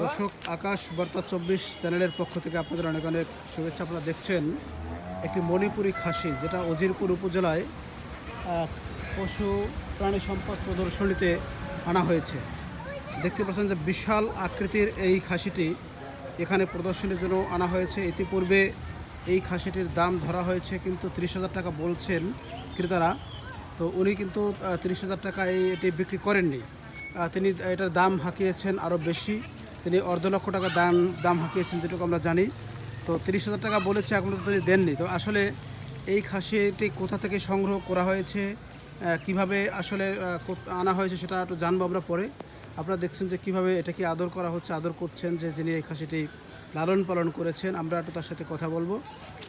দর্শক, আকাশ বার্তা চব্বিশ চ্যানেলের পক্ষ থেকে আপনাদের অনেক অনেক শুভেচ্ছা। আপনারা দেখছেন একটি মণিপুরি খাসি, যেটা অজিরপুর উপজেলায় পশু প্রাণী সম্পদ প্রদর্শনীতে আনা হয়েছে। দেখতে পাচ্ছেন যে বিশাল আকৃতির এই খাসিটি এখানে প্রদর্শনীর জন্য আনা হয়েছে। ইতিপূর্বে এই খাসিটির দাম ধরা হয়েছে কিন্তু তিরিশ হাজার টাকা বলছেন ক্রেতারা। তো উনি কিন্তু তিরিশ হাজার টাকায় এটি বিক্রি করেননি। তিনি এটার দাম হাঁকিয়েছেন আরও বেশি। তিনি অর্ধ লক্ষ টাকা দাম দাম হাঁকিয়েছেন যেটুকু আমরা জানি। তো তিরিশ হাজার টাকা বলেছে এখনও তিনি দেননি। তো আসলে এই খাসিটি কোথা থেকে সংগ্রহ করা হয়েছে কীভাবে আসলে আনা হয়েছে সেটা একটু জানব আমরা পরে। আপনারা দেখছেন যে কীভাবে এটাকে আদর করা হচ্ছে, আদর করছেন যে যিনি এই খাসিটি লালন পালন করেছেন। আমরা একটু তার সাথে কথা বলব।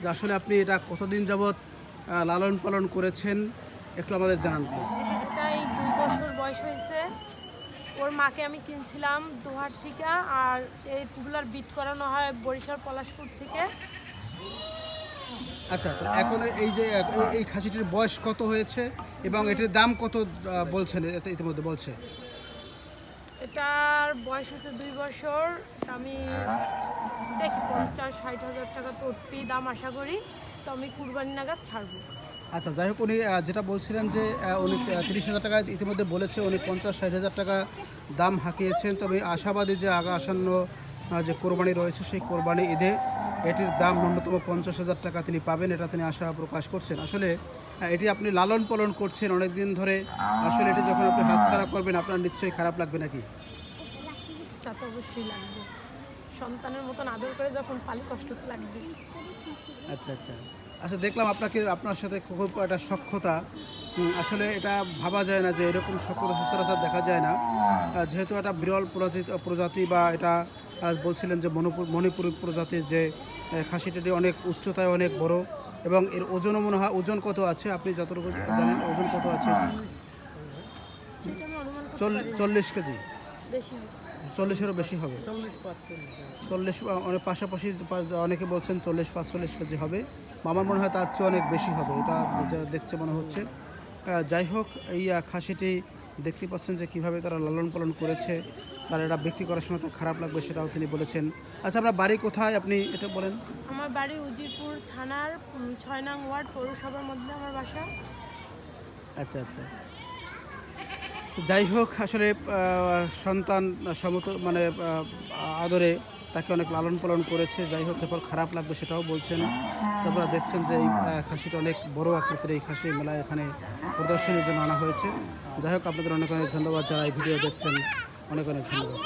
যে আসলে আপনি এটা কতদিন যাবৎ লালন পালন করেছেন, একটু আমাদের জানান, প্লিজ। বছর বয়স হয়েছে। ওর মাকে আমি কিনছিলাম দুহার থেকে আর এইগুলার বিট করানো হয় বরিশাল পলাশপুর থেকে। আচ্ছা তো এখন এই যে এই- খাসিটির বয়স কত হয়েছে এবং এটির দাম কত বলছেন ইতিমধ্যে বলছে? এটার বয়স হচ্ছে দুই বছর। আমি দেখি পঞ্চাশ ষাট হাজার টাকা তো দাম আশা করি। তো আমি কুরবানি নাগাদ ছাড়বো। আচ্ছা যাই হোক উনি যেটা বলছিলেন যে উনি তিরিশ হাজার টাকা ইতিমধ্যে বলেছে উনি পঞ্চাশ ষাট হাজার টাকা দাম হাঁকিয়েছেন। তবে আশাবাদী যে আগা আসন্ন যে কোরবানি রয়েছে সেই কোরবানি ঈদে এটির দাম ন্যূনতম পঞ্চাশ হাজার টাকা তিনি পাবেন এটা তিনি আশা প্রকাশ করছেন। আসলে এটি আপনি লালন পালন করছেন অনেক দিন ধরে। আসলে এটি যখন আপনি হাতছাড়া করবেন আপনার নিশ্চয়ই খারাপ লাগবে নাকি? তা তো অবশ্যই লাগবে। সন্তানের মতন আদর করে যখন পালি কষ্ট তো লাগবে আচ্ছা আচ্ছা। আচ্ছা দেখলাম আপনাকে আপনার সাথে খুব একটা সক্ষতা আসলে এটা ভাবা যায় না যে এরকম সক্ষতা সচরাচর দেখা যায় না। যেহেতু একটা বিরল প্রজাতি প্রজাতি বা এটা বলছিলেন যে মণিপুর মণিপুরি প্রজাতির যে আহ, খাসিটি অনেক উচ্চতায় অনেক বড় এবং এর ওজনও মনে হয় ওজন কত আছে? আপনি যতটুকু জানেন ওজন কত আছে? না। চল্লিশ কেজি। বেশি চল্লিশেরও বেশি হবে। চল্লিশ আহ, অনেক পাশাপাশি অনেকে বলছেন চল্লিশ পাঁচচল্লিশ কেজি হবে। আমার মনে হয় তার চেয়ে অনেক বেশি হবে এটা দেখছে মনে হচ্ছে। যাই হোক এই খাসিটি দেখতে পাচ্ছেন যে কীভাবে তারা লালন পালন করেছে তার এটা বিক্রি করার সময় তার খারাপ লাগবে সেটাও তিনি বলেছেন। আচ্ছা আপনার বাড়ি কোথায়? আপনি এটা বলেন। আমার বাড়ি উজিরপুর থানার ছয় নং ওয়ার্ড পৌরসভার মধ্যে আমার বাসা। আচ্ছা আচ্ছা। যাই হোক, আসলে সন্তান সমত মানে আদরে তাকে অনেক লালন পালন করেছে। যাই হোক, এরপর খারাপ লাগবে সেটাও বলছেন। তারপরে দেখছেন যে এই খাসিটা অনেক বড় আকৃতির এই খাসি মেলায় এখানে প্রদর্শনীর জন্য আনা হয়েছে। যাই হোক, আপনাদের অনেক অনেক ধন্যবাদ যারা এই ভিডিও দেখছেন। অনেক অনেক ধন্যবাদ।